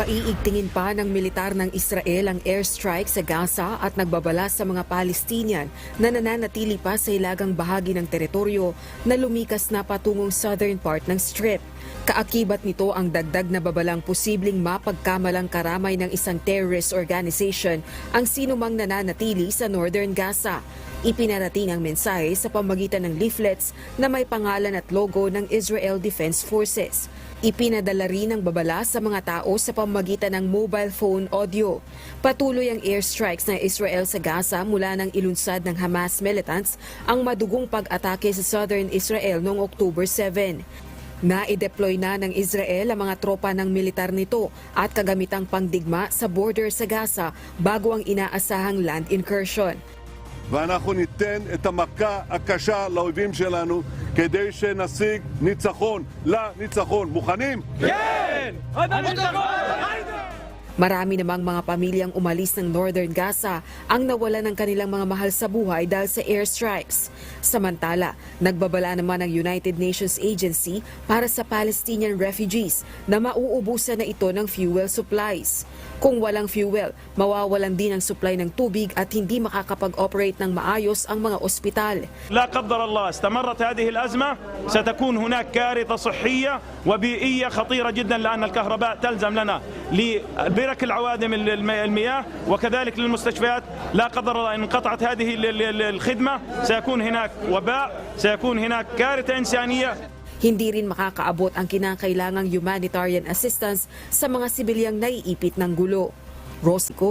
Paiigtingin pa ng militar ng Israel ang airstrike sa Gaza at nagbabala sa mga Palestinian na nananatili pa sa ilagang bahagi ng teritoryo na lumikas na patungong southern part ng Strip. Kaakibat nito ang dagdag na babalang posibleng mapagkamalang karamay ng isang terrorist organization ang sinumang nananatili sa northern Gaza. Ipinarating ang mensahe sa pamagitan ng leaflets na may pangalan at logo ng Israel Defense Forces. Ipinadala rin ang babala sa mga tao sa pamagitan ng mobile phone audio. Patuloy ang airstrikes ng Israel sa Gaza mula ng ilunsad ng Hamas militants ang madugong pag-atake sa southern Israel noong October 7. Na-deploy na ng Israel ang mga tropa ng militar nito at kagamitang pangdigma sa border sa Gaza bago ang inaasahang land incursion. ואנחנו ניתן את המכה הקשה לאויבים שלנו כדי שנשיג ניצחון לניצחון. מוכנים? Marami namang mga pamilyang umalis ng northern Gaza ang nawala ng kanilang mga mahal sa buhay dahil sa airstrikes. Samantala, nagbabala naman ang United Nations Agency para sa Palestinian refugees na mauubusan na ito ng fuel supplies. Kung walang fuel, mawawalan din ang supply ng tubig at hindi makakapag-operate ng maayos ang mga ospital. لا قدر الله استمرت هذه الأزمة ستكون هناك كارثة صحية وبيئية خطيرة جدا لأن الكهرباء تلزم لنا لبرك العوادم الم- المياه وكذلك للمستشفيات. لا قدر الله إن انقطعت هذه ال- ال- الخدمة. سيكون هناك وباء سيكون هناك كارثة إنسانية. Hindi rin makakaabot ang kinakailangang humanitarian assistance sa mga sibilyang naiipit ng gulo. Rosco